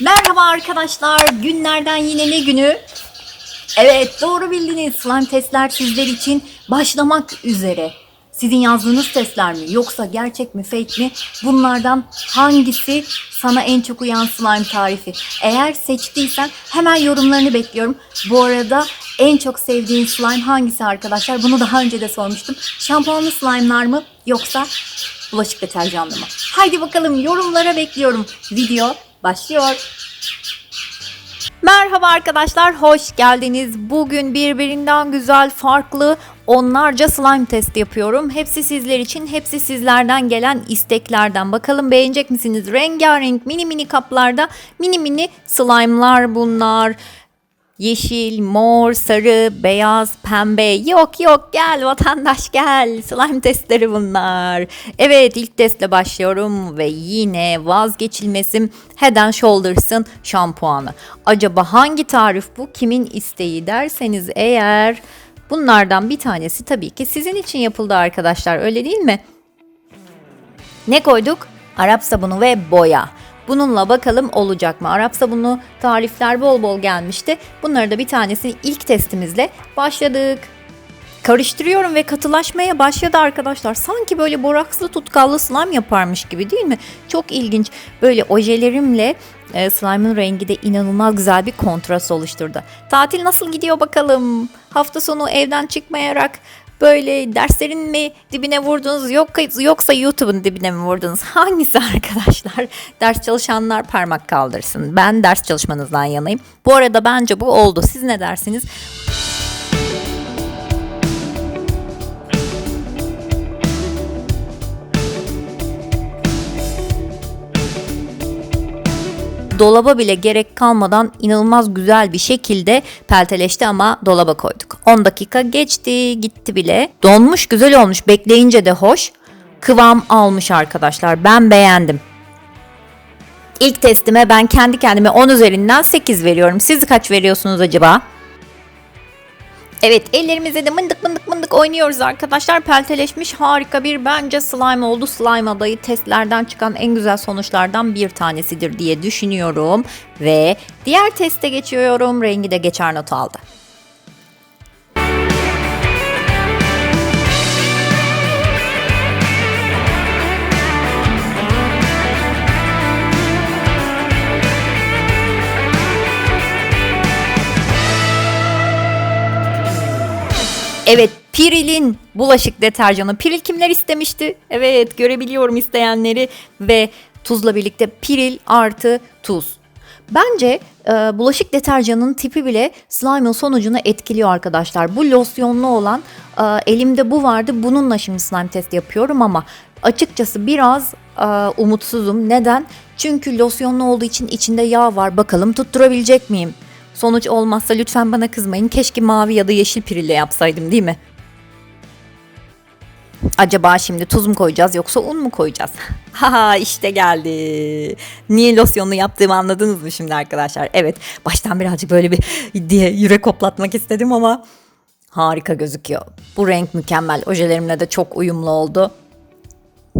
Merhaba arkadaşlar. Günlerden yine ne günü? Evet doğru bildiniz. Slime testler sizler için başlamak üzere. Sizin yazdığınız testler mi yoksa gerçek mi fake mi? Bunlardan hangisi sana en çok uyan slime tarifi? Eğer seçtiysen hemen yorumlarını bekliyorum. Bu arada en çok sevdiğin slime hangisi arkadaşlar? Bunu daha önce de sormuştum. Şampuanlı slime'lar mı yoksa bulaşık deterjanlı mı? Haydi bakalım yorumlara bekliyorum. Video başlıyor. Merhaba arkadaşlar, hoş geldiniz. Bugün birbirinden güzel, farklı onlarca slime test yapıyorum. Hepsi sizler için, hepsi sizlerden gelen isteklerden. Bakalım beğenecek misiniz? Rengarenk mini mini kaplarda mini mini slime'lar bunlar. Yeşil, mor, sarı, beyaz, pembe. Yok yok gel vatandaş gel. Slime testleri bunlar. Evet ilk testle başlıyorum ve yine vazgeçilmezim Head and Shoulders'ın şampuanı. Acaba hangi tarif bu? Kimin isteği derseniz eğer bunlardan bir tanesi tabii ki sizin için yapıldı arkadaşlar öyle değil mi? Ne koyduk? Arap sabunu ve boya. Bununla bakalım olacak mı? Arap sabunu tarifler bol bol gelmişti. Bunları da bir tanesini ilk testimizle başladık. Karıştırıyorum ve katılaşmaya başladı arkadaşlar. Sanki böyle borakslı tutkallı slime yaparmış gibi değil mi? Çok ilginç. Böyle ojelerimle e, slime'ın rengi de inanılmaz güzel bir kontrast oluşturdu. Tatil nasıl gidiyor bakalım? Hafta sonu evden çıkmayarak böyle derslerin mi dibine vurdunuz yok, yoksa YouTube'un dibine mi vurdunuz? Hangisi arkadaşlar? Ders çalışanlar parmak kaldırsın. Ben ders çalışmanızdan yanayım. Bu arada bence bu oldu. Siz ne dersiniz? Dolaba bile gerek kalmadan inanılmaz güzel bir şekilde pelteleşti ama dolaba koyduk. 10 dakika geçti gitti bile. Donmuş güzel olmuş bekleyince de hoş. Kıvam almış arkadaşlar ben beğendim. İlk testime ben kendi kendime 10 üzerinden 8 veriyorum. Siz kaç veriyorsunuz acaba? Evet ellerimizde de mındık mındık mındık oynuyoruz arkadaşlar. Pelteleşmiş harika bir bence slime oldu. Slime adayı testlerden çıkan en güzel sonuçlardan bir tanesidir diye düşünüyorum. Ve diğer teste geçiyorum. Rengi de geçer not aldı. Evet Piril'in bulaşık deterjanı. Piril kimler istemişti? Evet görebiliyorum isteyenleri ve tuzla birlikte Piril artı tuz. Bence e, bulaşık deterjanının tipi bile slime'ın sonucunu etkiliyor arkadaşlar. Bu losyonlu olan e, elimde bu vardı. Bununla şimdi slime test yapıyorum ama açıkçası biraz e, umutsuzum. Neden? Çünkü losyonlu olduğu için içinde yağ var. Bakalım tutturabilecek miyim? Sonuç olmazsa lütfen bana kızmayın. Keşke mavi ya da yeşil pirille yapsaydım değil mi? Acaba şimdi tuz mu koyacağız yoksa un mu koyacağız? Haha işte geldi. Niye losyonlu yaptığımı anladınız mı şimdi arkadaşlar? Evet baştan birazcık böyle bir diye yürek koplatmak istedim ama harika gözüküyor. Bu renk mükemmel. Ojelerimle de çok uyumlu oldu.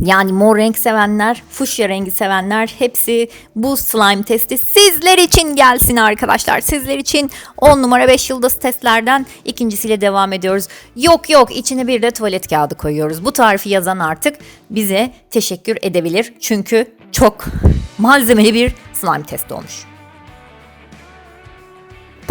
Yani mor renk sevenler, fuşya rengi sevenler hepsi bu slime testi sizler için gelsin arkadaşlar. Sizler için 10 numara 5 yıldız testlerden ikincisiyle devam ediyoruz. Yok yok içine bir de tuvalet kağıdı koyuyoruz. Bu tarifi yazan artık bize teşekkür edebilir. Çünkü çok malzemeli bir slime testi olmuş.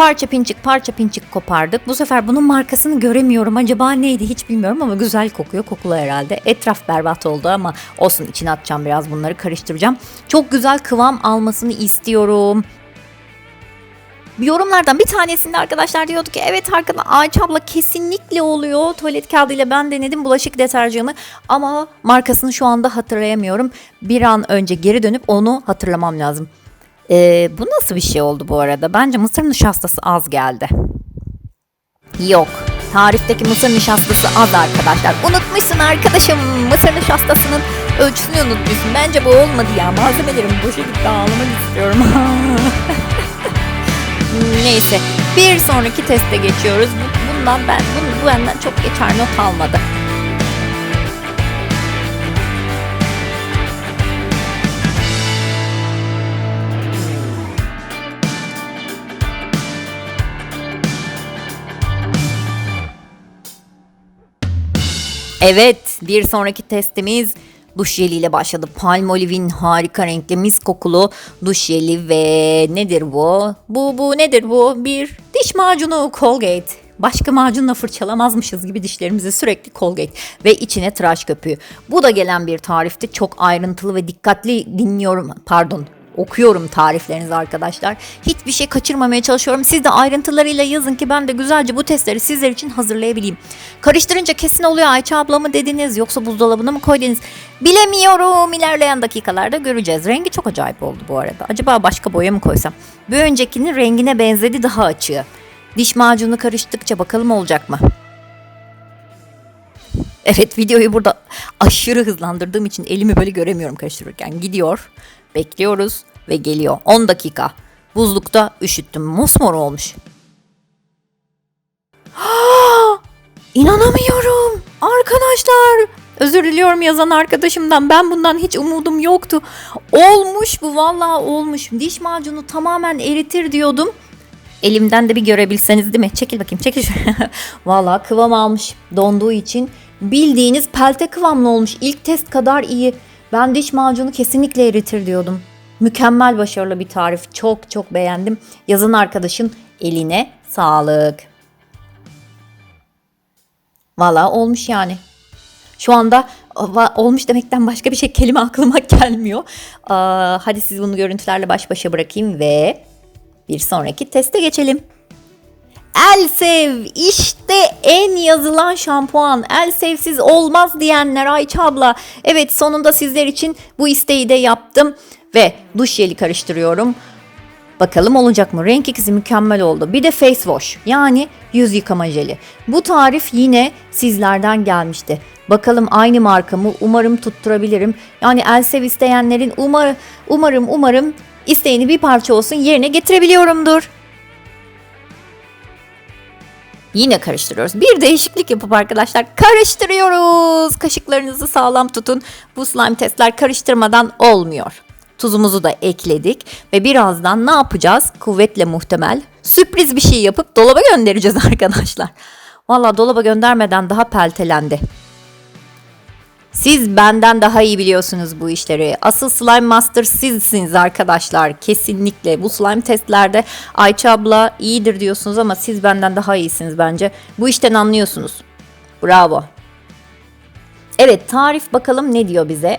Parça pinçik parça pinçik kopardık. Bu sefer bunun markasını göremiyorum. Acaba neydi hiç bilmiyorum ama güzel kokuyor. Kokulu herhalde. Etraf berbat oldu ama olsun içine atacağım biraz bunları karıştıracağım. Çok güzel kıvam almasını istiyorum. Yorumlardan bir tanesinde arkadaşlar diyordu ki evet arkadaşlar Ayça abla kesinlikle oluyor. Tuvalet kağıdıyla ben denedim bulaşık deterjanı ama markasını şu anda hatırlayamıyorum. Bir an önce geri dönüp onu hatırlamam lazım. Ee, bu nasıl bir şey oldu bu arada? Bence mısır nişastası az geldi. Yok. Tarifteki mısır nişastası az arkadaşlar. Unutmuşsun arkadaşım. Mısır nişastasının ölçüsünü unutmuşsun. Bence bu olmadı ya. Malzemelerim boşa gitti. Ağlamak istiyorum. Neyse. Bir sonraki teste geçiyoruz. Bundan ben, bu, bu benden çok geçer not almadı. Evet, bir sonraki testimiz duş jeliyle başladı. Palmolive'in harika renkli mis kokulu duş jeli ve nedir bu? Bu bu nedir bu? Bir diş macunu Colgate. Başka macunla fırçalamazmışız gibi dişlerimizi sürekli Colgate ve içine tıraş köpüğü. Bu da gelen bir tarifti. Çok ayrıntılı ve dikkatli dinliyorum. Pardon okuyorum tariflerinizi arkadaşlar. Hiçbir şey kaçırmamaya çalışıyorum. Siz de ayrıntılarıyla yazın ki ben de güzelce bu testleri sizler için hazırlayabileyim. Karıştırınca kesin oluyor Ayça abla mı dediniz yoksa buzdolabına mı koydunuz? Bilemiyorum. İlerleyen dakikalarda göreceğiz. Rengi çok acayip oldu bu arada. Acaba başka boya mı koysam? Bir öncekinin rengine benzedi daha açığı. Diş macunu karıştıkça bakalım olacak mı? Evet videoyu burada aşırı hızlandırdığım için elimi böyle göremiyorum karıştırırken. Gidiyor, bekliyoruz ve geliyor. 10 dakika. Buzlukta üşüttüm. Mosmor olmuş. İnanamıyorum. Arkadaşlar. Özür diliyorum yazan arkadaşımdan. Ben bundan hiç umudum yoktu. Olmuş bu vallahi olmuş. Diş macunu tamamen eritir diyordum. Elimden de bir görebilseniz değil mi? Çekil bakayım çekil. Valla kıvam almış donduğu için. Bildiğiniz pelte kıvamlı olmuş. İlk test kadar iyi. Ben diş macunu kesinlikle eritir diyordum. Mükemmel başarılı bir tarif. Çok çok beğendim. Yazın arkadaşın eline sağlık. Valla olmuş yani. Şu anda olmuş demekten başka bir şey kelime aklıma gelmiyor. Aa, hadi siz bunu görüntülerle baş başa bırakayım ve bir sonraki teste geçelim. Elsev işte en yazılan şampuan. Elsevsiz olmaz diyenler Ayça abla. Evet sonunda sizler için bu isteği de yaptım ve duş jeli karıştırıyorum. Bakalım olacak mı? Renk ikisi mükemmel oldu. Bir de face wash yani yüz yıkama jeli. Bu tarif yine sizlerden gelmişti. Bakalım aynı marka mı? Umarım tutturabilirim. Yani Elsev isteyenlerin umar, umarım umarım isteğini bir parça olsun yerine getirebiliyorumdur. Yine karıştırıyoruz. Bir değişiklik yapıp arkadaşlar karıştırıyoruz. Kaşıklarınızı sağlam tutun. Bu slime testler karıştırmadan olmuyor. Tuzumuzu da ekledik ve birazdan ne yapacağız? Kuvvetle muhtemel sürpriz bir şey yapıp dolaba göndereceğiz arkadaşlar. Valla dolaba göndermeden daha peltelendi. Siz benden daha iyi biliyorsunuz bu işleri. Asıl slime master sizsiniz arkadaşlar. Kesinlikle bu slime testlerde Ayça abla iyidir diyorsunuz ama siz benden daha iyisiniz bence. Bu işten anlıyorsunuz. Bravo. Evet tarif bakalım ne diyor bize.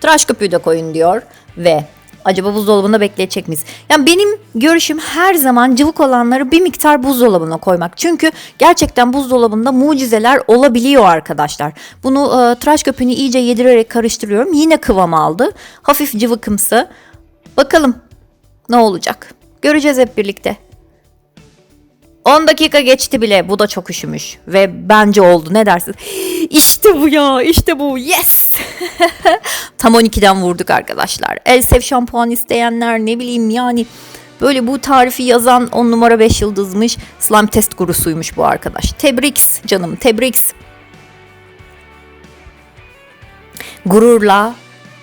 Tıraş köpüğü de koyun diyor ve acaba buzdolabında bekleyecek miyiz? Yani benim görüşüm her zaman cıvık olanları bir miktar buzdolabına koymak. Çünkü gerçekten buzdolabında mucizeler olabiliyor arkadaşlar. Bunu e, tıraş köpüğünü iyice yedirerek karıştırıyorum. Yine kıvam aldı. Hafif cıvıkımsı. Bakalım ne olacak? Göreceğiz hep birlikte. 10 dakika geçti bile. Bu da çok üşümüş. Ve bence oldu. Ne dersiniz? İşte bu ya. işte bu. Yes. Tam 12'den vurduk arkadaşlar. Elsev şampuan isteyenler ne bileyim yani. Böyle bu tarifi yazan 10 numara 5 yıldızmış. Slime test gurusuymuş bu arkadaş. Tebriks canım tebriks. Gururla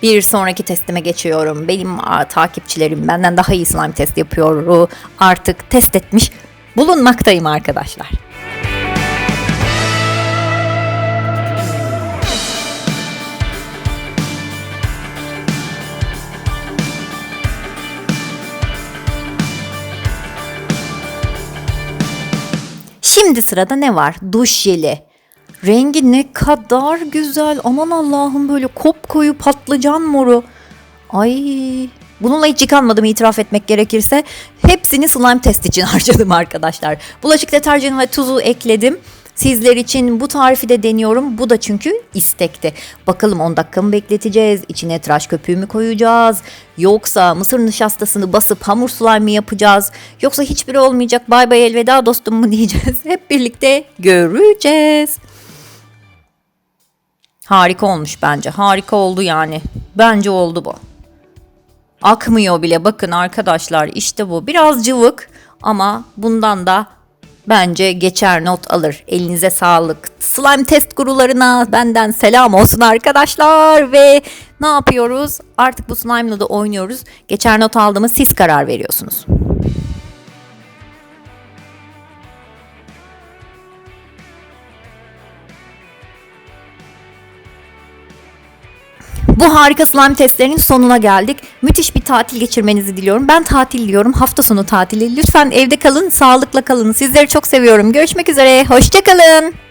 bir sonraki testime geçiyorum. Benim takipçilerim benden daha iyi slime test yapıyor. Artık test etmiş bulunmaktayım arkadaşlar. Şimdi sırada ne var? Duş jeli. Rengi ne kadar güzel. Aman Allah'ım böyle kopkoyu patlıcan moru. Ay bununla hiç yıkanmadım itiraf etmek gerekirse. Hepsini slime test için harcadım arkadaşlar. Bulaşık deterjanı ve tuzu ekledim. Sizler için bu tarifi de deniyorum. Bu da çünkü istekti. Bakalım 10 dakika mı bekleteceğiz? İçine tıraş köpüğü mü koyacağız? Yoksa mısır nişastasını basıp hamur slime mi yapacağız? Yoksa hiçbiri olmayacak bay bay elveda dostum mu diyeceğiz? Hep birlikte göreceğiz. Harika olmuş bence. Harika oldu yani. Bence oldu bu. Akmıyor bile bakın arkadaşlar işte bu. Biraz cıvık ama bundan da bence geçer not alır. Elinize sağlık. Slime test gurularına benden selam olsun arkadaşlar ve ne yapıyoruz? Artık bu slime'la da oynuyoruz. Geçer not aldığımı siz karar veriyorsunuz. Bu harika slime testlerinin sonuna geldik. Müthiş bir tatil geçirmenizi diliyorum. Ben tatil diyorum. Hafta sonu tatili. Lütfen evde kalın, sağlıkla kalın. Sizleri çok seviyorum. Görüşmek üzere. Hoşçakalın.